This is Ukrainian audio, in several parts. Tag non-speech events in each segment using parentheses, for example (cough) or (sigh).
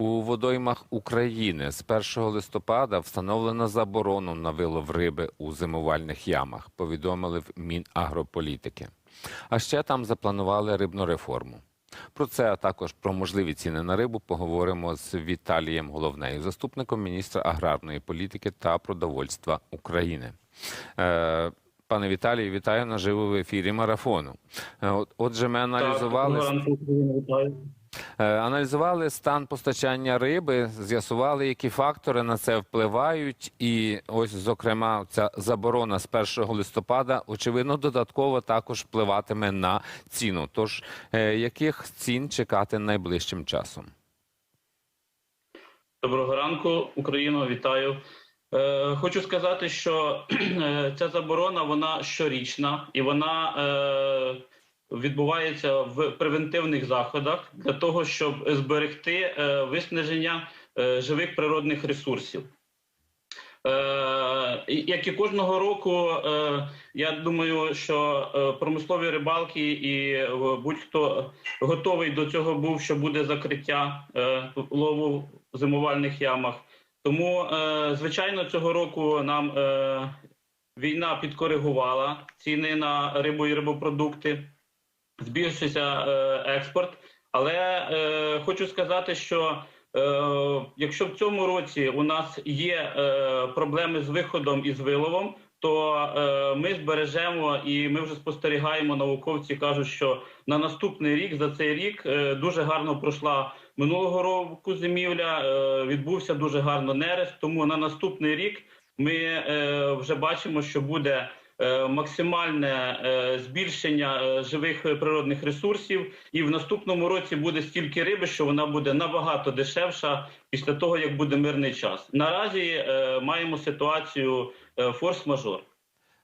У водоймах України з 1 листопада встановлено заборону на вилов риби у зимувальних ямах, повідомили в Мінагрополітики. А ще там запланували рибну реформу. Про це а також про можливі ціни на рибу поговоримо з Віталієм Головнею, заступником міністра аграрної політики та продовольства України. Е, Пане Віталію, вітаю наживо в ефірі марафону. Е, от- Отже, ми аналізували Е, Аналізували стан постачання риби, з'ясували, які фактори на це впливають, і ось, зокрема, ця заборона з 1 листопада, очевидно, додатково також впливатиме на ціну. Тож, е, яких цін чекати найближчим часом? Доброго ранку, Україно, вітаю. Е, хочу сказати, що (clears throat) е, ця заборона вона щорічна і вона е, відбувається в превентивних заходах для того, щоб зберегти е, виснаження е, живих природних ресурсів. Е, як і кожного року, я думаю, що промислові рибалки і будь-хто готовий до цього був, що буде закриття лову в зимувальних ямах. Тому, звичайно, цього року нам війна підкоригувала ціни на рибу і рибопродукти, збільшився е, експорт. Але е, хочу сказати, що е, якщо в цьому році у нас є е, проблеми з виходом і з виловом, то е, ми збережемо і ми вже спостерігаємо. Науковці кажуть, що на наступний рік за цей рік е, дуже гарно пройшла минулого року зимівля. Е, відбувся дуже гарно нерест. Тому на наступний рік ми е, вже бачимо, що буде максимальне е, збільшення е, живих е, природних ресурсів, і в наступному році буде стільки риби, що вона буде набагато дешевша після того, як буде мирний час. Наразі е, маємо ситуацію е, форс-мажор.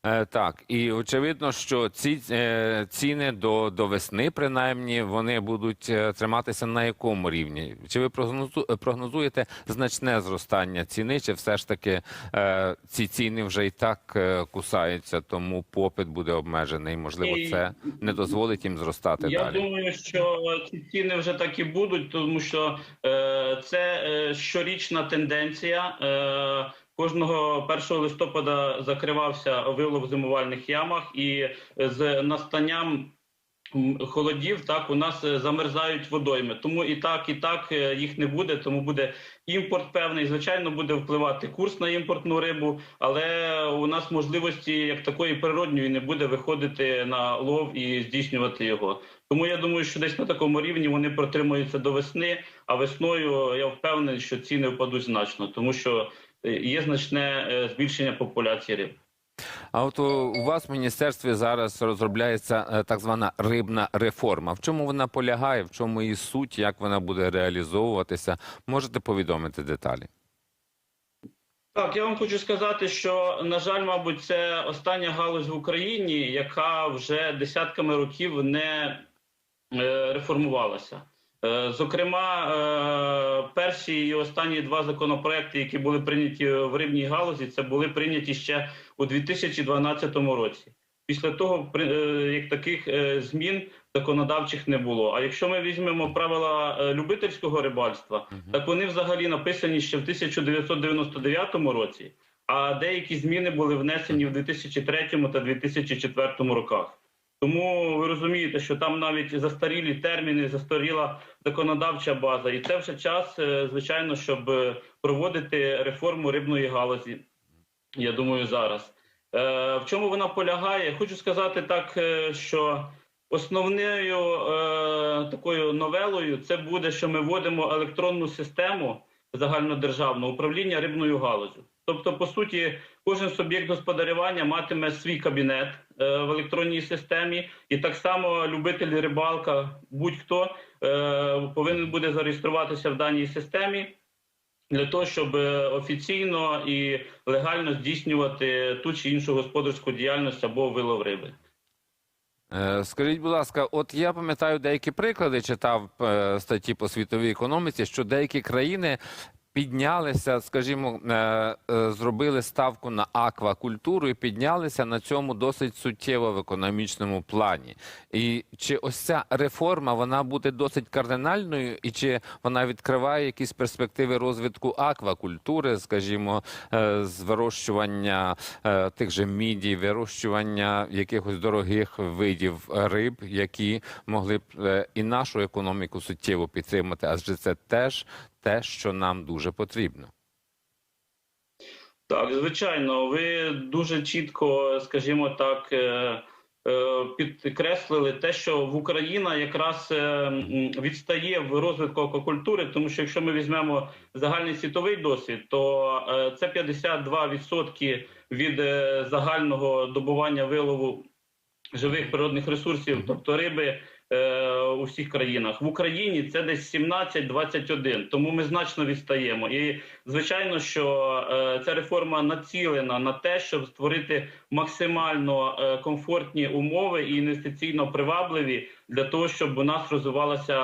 Е, Так, і очевидно, що ці е, ціни до, до весни, принаймні, вони будуть е, триматися на якому рівні? Чи ви прогнозуєте значне зростання ціни, чи все ж таки ці ціни вже і так кусаються, тому попит буде обмежений? Можливо, це не дозволить їм зростати Я далі. думаю, що ці ціни вже так і будуть, тому що е, це щорічна тенденція. Е, кожного 1 листопада закривався вилов в зимувальних ямах, і з настанням холодів так у нас е, замерзають водойми. Тому і так, і так е, їх не буде. Тому буде імпорт певний. Звичайно, буде впливати курс на імпортну рибу, але у нас можливості як такої природньої не буде виходити на лов і здійснювати його. Тому я думаю, що десь на такому рівні вони протримуються до весни. А весною я впевнений, що ціни впадуть значно, тому що є значне е, збільшення популяції риб. А от у вас в міністерстві зараз розробляється е, так звана рибна реформа. В чому вона полягає? В чому її суть? Як вона буде реалізовуватися? Можете повідомити деталі? Так, я вам хочу сказати, що на жаль, мабуть, це остання галузь в Україні, яка вже десятками років не е, реформувалася. Е, Зокрема, е, перші і останні два законопроекти, які були прийняті в рибній галузі, це були прийняті ще у 2012 році. Після того е, як таких е, змін законодавчих не було. А якщо ми візьмемо правила е, любительського рибальства, так вони взагалі написані ще в 1999 році, а деякі зміни були внесені в 2003 та 2004 роках. Тому ви розумієте, що там навіть застарілі терміни, застаріла законодавча база, і це вже час, е, звичайно, щоб е, проводити реформу рибної галузі. Я думаю, зараз. Е, в чому вона полягає? Хочу сказати так, що основною такою новелою це буде, що ми вводимо електронну систему загальнодержавного управління рибною галузю. Тобто, по суті, кожен суб'єкт господарювання матиме свій кабінет е, в електронній системі, і так само любитель рибалка, будь-хто е, повинен буде зареєструватися в даній системі для того, щоб е, офіційно і легально здійснювати ту чи іншу господарську діяльність або вилов риби. Скажіть, будь ласка, от я пам'ятаю деякі приклади, читав статті по світовій економіці, що деякі країни піднялися, скажімо, е, е, зробили ставку на аквакультуру і піднялися на цьому досить суттєво в економічному плані. І чи ось ця реформа вона буде досить кардинальною, і чи вона відкриває якісь перспективи розвитку аквакультури, скажімо, е, з вирощування тих же мідій, вирощування якихось дорогих видів риб, які могли б і нашу економіку суттєво підтримати, адже це теж те, що нам дуже потрібно. Так, звичайно, ви дуже чітко, скажімо так, е, е, підкреслили те, що в Україна якраз е, відстає в розвитку аквакультури, тому що якщо ми візьмемо загальний світовий досвід, то це 52% від загального добування вилову живих природних ресурсів, тобто риби. Е, У всіх країнах в Україні це десь 17-21, тому ми значно відстаємо. І звичайно, що е, ця реформа націлена на те, щоб створити максимально е, комфортні умови і інвестиційно привабливі для того, щоб у нас розвивалася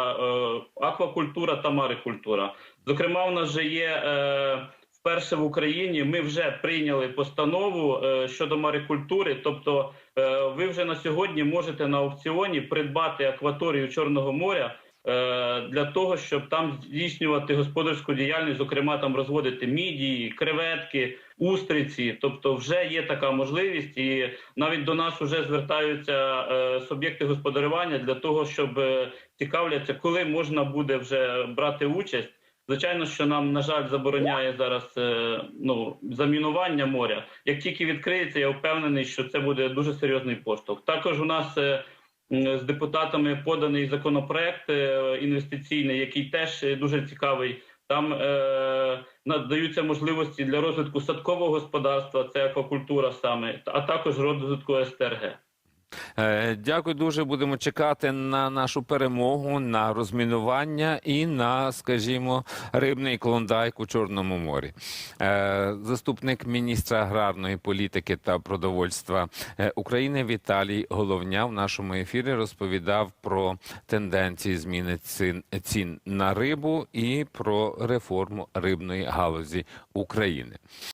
аквакультура та марикультура. Зокрема, у нас вже є вперше в Україні. Ми вже прийняли постанову е, щодо марикультури. Тобто, е, ви вже на сьогодні можете на аукціоні придбати акваторію Чорного моря. е, Для того щоб там здійснювати господарську діяльність, зокрема там розводити мідії, креветки, устриці, тобто вже є така можливість, і навіть до нас вже звертаються суб'єкти господарювання для того, щоб цікавляться, коли можна буде вже брати участь. Звичайно, що нам на жаль забороняє зараз е, ну замінування моря. Як тільки відкриється, я впевнений, що це буде дуже серйозний поштовх. Також у нас е, з депутатами поданий законопроект е, інвестиційний, який теж дуже цікавий. Там е, надаються можливості для розвитку садкового господарства, це аквакультура саме, а також розвитку СТРГ. Е, Дякую дуже. Будемо чекати на нашу перемогу, на розмінування і на, скажімо, рибний клондайк у Чорному морі. Е, Заступник міністра аграрної політики та продовольства е, України Віталій Головня в нашому ефірі розповідав про тенденції зміни цін, цін на рибу і про реформу рибної галузі України.